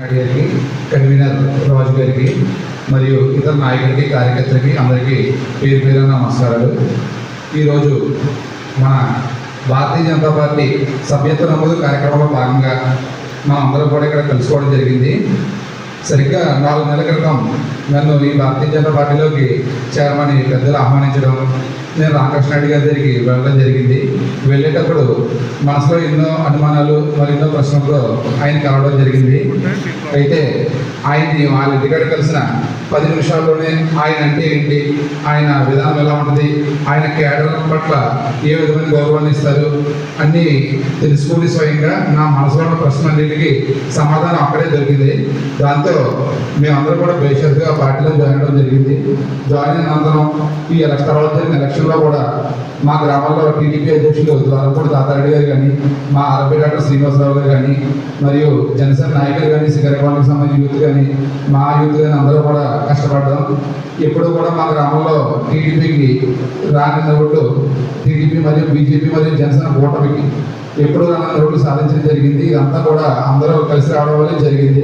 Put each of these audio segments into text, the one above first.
గారికి కన్వీనర్ రాజు గారికి మరియు ఇతర నాయకులకి కార్యకర్తలకి అందరికీ పేరు పేరు నమస్కారాలు. ఈరోజు మన భారతీయ జనతా పార్టీ సభ్యత్వ నమోదు కార్యక్రమంలో భాగంగా మనం అందరం కూడా ఇక్కడ కలుసుకోవడం జరిగింది. సరిగ్గా నాలుగు నెలల క్రితం నన్ను ఈ భారతీయ జనతా పార్టీలోకి చేరమని పెద్దలు ఆహ్వానించడం నేను రామకృష్ణ రెడ్డి గారి దగ్గరికి వెళ్ళడం జరిగింది. వెళ్ళేటప్పుడు మనసులో ఎన్నో అనుమానాలు మరి ఎన్నో ప్రశ్నలతో ఆయన కలవడం జరిగింది. అయితే ఆయన్ని వాళ్ళ ఇంటికాడ కలిసిన పది నిమిషాల్లోనే ఆయన అంటే ఏంటి? ఆయన విధానం ఎలా ఉంటుంది? ఆయన కేడర్ పట్ల ఏ విధమైన గౌరవాన్ని ఇస్తారు? అన్నీ తెలుసుకుని స్వయంగా నా మనసులో ఉన్న ప్రశ్నలన్నింటికి సమాధానం అక్కడే దొరికింది. దాంతో మేమందరం కూడా బేషరతుగా పార్టీలో జాయిన్ అవ్వడం జరిగింది. జాయిన్ అయిన అనంతరం ఈ ఎలక్షన్ తర్వాత జరిగిన ఎలక్షన్లో కూడా మా గ్రామాల్లో టీడీపీ అధ్యక్షులు ద్వారపూడి తాతారెడ్డి గారు కానీ మా ఆర్పీ డాక్టర్ శ్రీనివాసరావు గారు కానీ మరియు జనసేన నాయకులు కానీ శ్రీకాకుళానికి సంబంధించిన యూత్ కానీ మా యూత్ కానీ అందరూ కూడా కష్టపడడం. ఎప్పుడు కూడా మా గ్రామంలో టీడీపీకి రాని ఓట్లు టీడీపీ మరియు బీజేపీ మరియు జనసేన కూటమికి ఎప్పుడు రానున్న ఓట్లు సాధించడం జరిగింది. ఇదంతా కూడా అందరూ కలిసి రావడం వల్ల జరిగింది.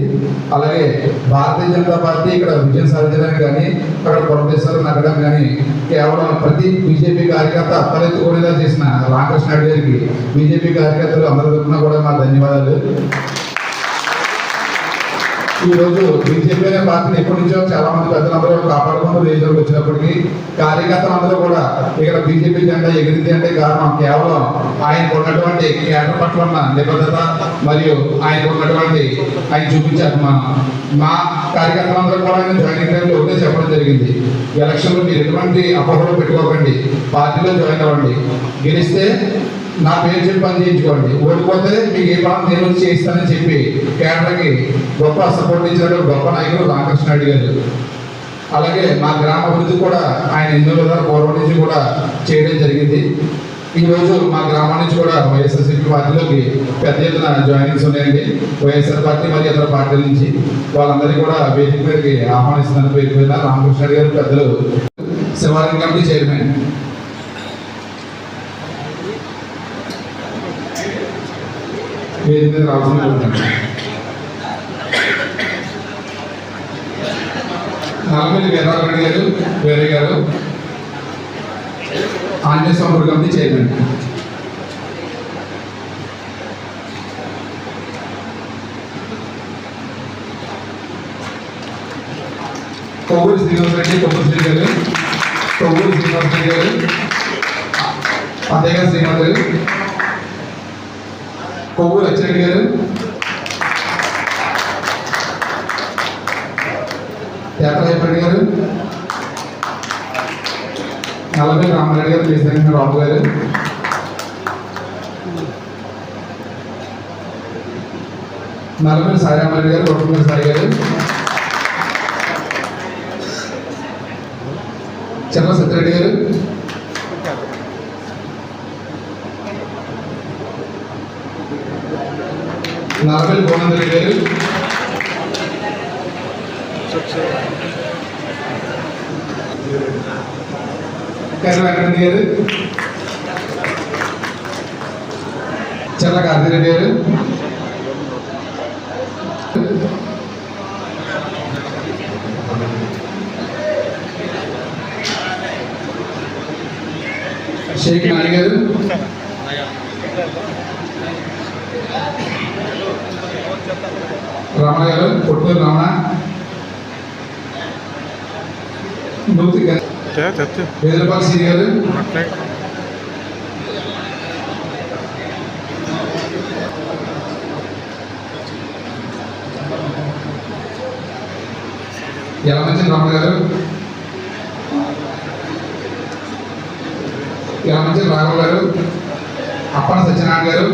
అలాగే భారతీయ జనతా పార్టీ ఇక్కడ విజయం సాధించడానికి కానీ అక్కడ ప్రొఫెసర్ నగడం కానీ కేవలం ప్రతి బీజేపీ కార్యకర్త అప్పలెత్తుకునేలా చేసిన రామకృష్ణ గారికి బీజేపీ కార్యకర్తలు అందరి తరఫున కూడా మా ధన్యవాదాలు. ఈరోజు బీజేపీ అనే పార్టీని ఎప్పటి నుంచో చాలా మంది పెద్దలందరూ కాపాడుకుంటూ రేజర్కి వచ్చినప్పటికీ కార్యకర్తలందరూ కూడా ఇక్కడ బీజేపీ జెండా ఎగిరింది అంటే కారణం కేవలం ఆయనకు ఉన్నటువంటి కేటర్ పట్ల ఉన్న నిబద్ధత మరియు ఆయనకు ఉన్నటువంటి ఆయన చూపించే అభిమానం. మా కార్యకర్తలందరూ కూడా ఆయన జాయిన్ టైంలో ఒకటే చెప్పడం జరిగింది. ఎలక్షన్లో మీరు ఎటువంటి అపోహలు పెట్టుకోకండి. పార్టీలో జాయిన్ అవ్వండి. గెలిస్తే నా పేరు చెప్పి పని చేయించుకోండి. ఓడిపోతే మీకు ఏ పని నేను వచ్చి చేయిస్తానని చెప్పి కేరళకి గొప్ప సపోర్ట్ ఇచ్చాడు గొప్ప నాయకుడు రామకృష్ణ రెడ్డి గారు. అలాగే మా గ్రామ అభివృద్ధి కూడా ఆయన ఎన్నో విధాల పూర్వం నుంచి కూడా చేయడం జరిగింది. ఈరోజు మా గ్రామం నుంచి కూడా వైఎస్ఆర్సీపీ పార్టీలోకి పెద్ద ఎత్తున జాయినింగ్స్ ఉన్నాయండి. వైఎస్ఆర్ పార్టీ మరియు ఇతర పార్టీల నుంచి వాళ్ళందరికీ కూడా వేదిక మీదకి ఆహ్వానిస్తున్న పేరు మీద రామకృష్ణ రెడ్డి గారు పెద్దలు శివాలయం కమిటీ చైర్మన్. వేదిక మీద రావాల్సిన కోరుతున్నాను. నల్లమల్లి వీరారెడ్డి గారు వేరే గారు ఆంజనేయ స్వామి కమిటీ చైర్మన్ కొవ్వూరు శ్రీనివాస రెడ్డి కొవ్వూరు శ్రీ కొవ్వు కొవ్వూరు గారు. అత్తయ్య గారు. నలభై రామారెడ్డి గారు కేసీఆర్ రాబు గారు. నలభై సాయిరామారెడ్డి గారు కొట్టుమూరి సాయి గారు. చెన్న సత్యరెడ్డి గారు. నలభై కోనందరెడ్డి గారు కర్ర వెంకటరెడ్డి గారు. చెల్ల కార్తిరెడ్డి గారు. షేక్ నాని గారు. రమణ గారు పొట్టూరు రమణ నూతి వేదపాల్ శ్రీ గారు యలమంచి రమణ గారు యలమంచి రాఘవ గారు అప్పన సత్యనారాయణ గారు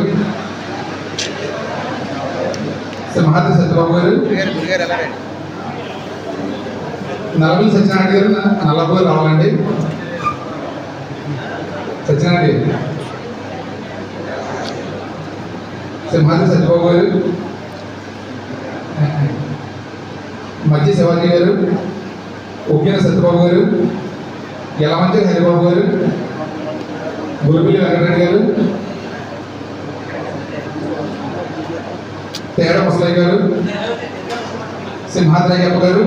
సింహాద్రి సత్యబాబు గారు? నలభై సత్యనారాయణ గారు నలభై రావాలండి. సత్యనారాయణ గారు. సింహాద్రి సత్యబాబు గారు. మధ్య శివాజీ గారు ఉగ్గిన సత్యబాబు గారు యలమంచి హరిబాబు గారు గురుపల్లి వెంకటరెడ్డి గారు తేడా ముసలయ్య గారు. సింహాద్రయ్యప్ప గారు.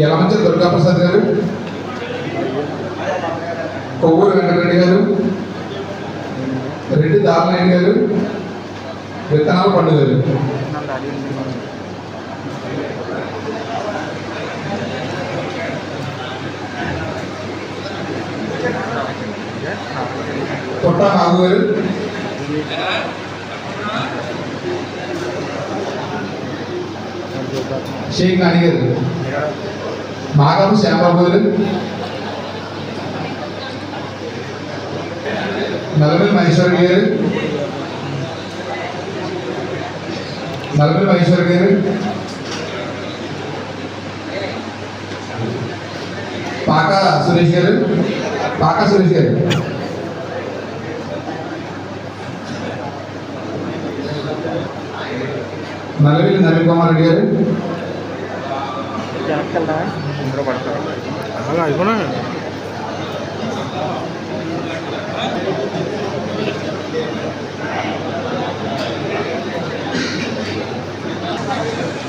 యలమంచ దుర్గాప్రసాద్ గారు. కొవ్వూరు వెంకటరెడ్డి గారు. రెడ్డి దామనాయుడు గారు. విత్తనాల పండుగ గారు. కొట్ట నాగు గారు షేక్ నాని గారు. మాగాపు శ్యాంబాబు గారు మహేశ్వర్ గారు. నలభై మహేశ్వర్ గారు. పాక సురేష్ గారు. పాక సురేష్ గారు. నలవిల్లి నవీన్ కుమార్ రెడ్డి గారు.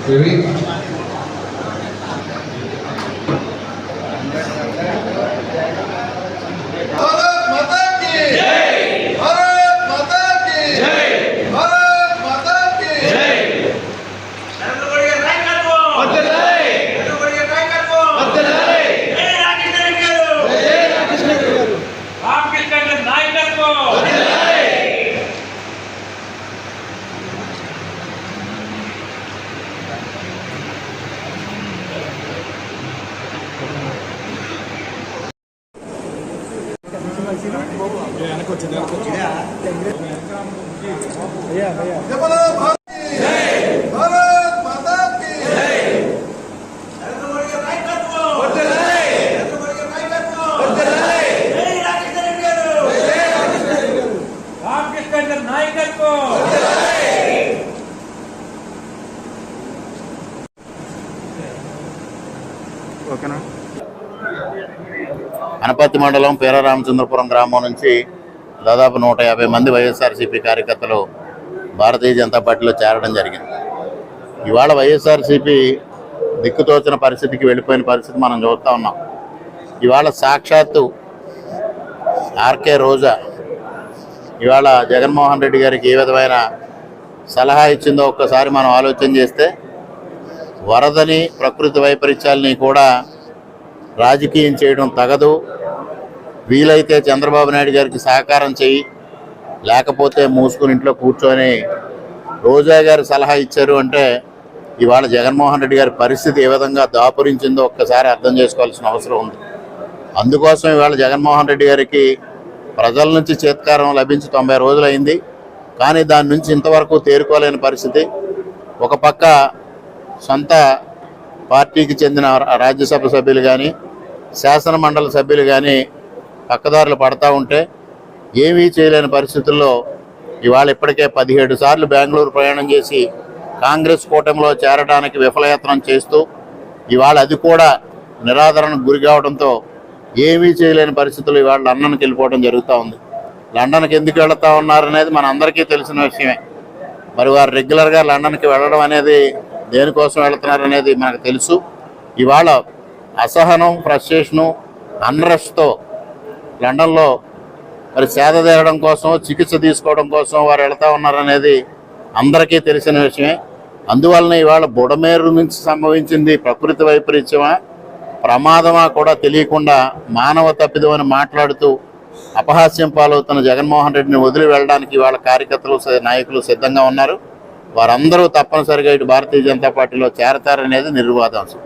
రవి నాయకత్వం అనపత్తి మండలం పేర రామచంద్రపురం గ్రామం నుంచి దాదాపు నూట యాభై మంది వైఎస్ఆర్సీపీ కార్యకర్తలు భారతీయ జనతా పార్టీలో చేరడం జరిగింది. ఇవాళ వైఎస్ఆర్సీపీ దిక్కుతోచిన పరిస్థితికి వెళ్ళిపోయిన పరిస్థితి మనం చూస్తూ ఉన్నాం. ఇవాళ సాక్షాత్తు ఆర్కే రోజా ఇవాళ జగన్మోహన్ రెడ్డి గారికి ఏ విధమైన సలహా ఇచ్చిందో ఒక్కసారి మనం ఆలోచన చేస్తే వరదని ప్రకృతి వైపరీత్యాలని కూడా రాజకీయం చేయడం తగదు. వీలైతే చంద్రబాబు నాయుడు గారికి సహకారం చేయి. లేకపోతే మూసుకుని ఇంట్లో కూర్చొని రోజా గారు సలహా ఇచ్చారు అంటే ఇవాళ జగన్మోహన్ రెడ్డి గారి పరిస్థితి ఏ విధంగా దాపురించిందో ఒక్కసారి అర్థం చేసుకోవాల్సిన అవసరం ఉంది. అందుకోసం ఇవాళ జగన్మోహన్ రెడ్డి గారికి ప్రజల నుంచి చేత్కారం లభించి తొంభై రోజులైంది. కానీ దాని నుంచి ఇంతవరకు తేరుకోలేని పరిస్థితి. ఒక పక్క సొంత పార్టీకి చెందిన రాజ్యసభ సభ్యులు కానీ శాసనమండలి సభ్యులు కానీ పక్కదారులు పడతా ఉంటే ఏమీ చేయలేని పరిస్థితుల్లో ఇవాళ ఇప్పటికే పదిహేడు సార్లు బెంగళూరు ప్రయాణం చేసి కాంగ్రెస్ కూటమిలో చేరడానికి విఫలయత్నం చేస్తూ ఇవాళ అది కూడా నిరాదరణకు గురి కావడంతో ఏమీ చేయలేని పరిస్థితులు ఇవాళ లండన్కి వెళ్ళిపోవడం జరుగుతూ ఉంది. లండన్కి ఎందుకు వెళుతూ ఉన్నారనేది మన అందరికీ తెలిసిన విషయమే. మరి వారు రెగ్యులర్గా లండన్కి వెళ్ళడం అనేది దేనికోసం వెళుతున్నారనేది మనకు తెలుసు. ఇవాళ అసహనం ఫ్రస్ట్రేషను అన్రెస్ట్తో లండన్లో మరి సేద తీరడం కోసం చికిత్స తీసుకోవడం కోసం వారు వెళ్తా ఉన్నారనేది అందరికీ తెలిసిన విషయమే. అందువలన ఇవాళ బుడమేరు నుంచి సంభవించింది ప్రకృతి వైపరీత్యమా? ప్రమాదమా కూడా తెలియకుండా మానవ తప్పిదమని మాట్లాడుతూ అపహాస్యం పాలవుతున్న జగన్మోహన్ రెడ్డిని వదిలి వెళ్ళడానికి వాళ్ళ కార్యకర్తలు నాయకులు సిద్ధంగా ఉన్నారు. వారందరూ తప్పనిసరిగా ఇటు భారతీయ జనతా పార్టీలో చేరతారనేది నిర్వాదాంశం.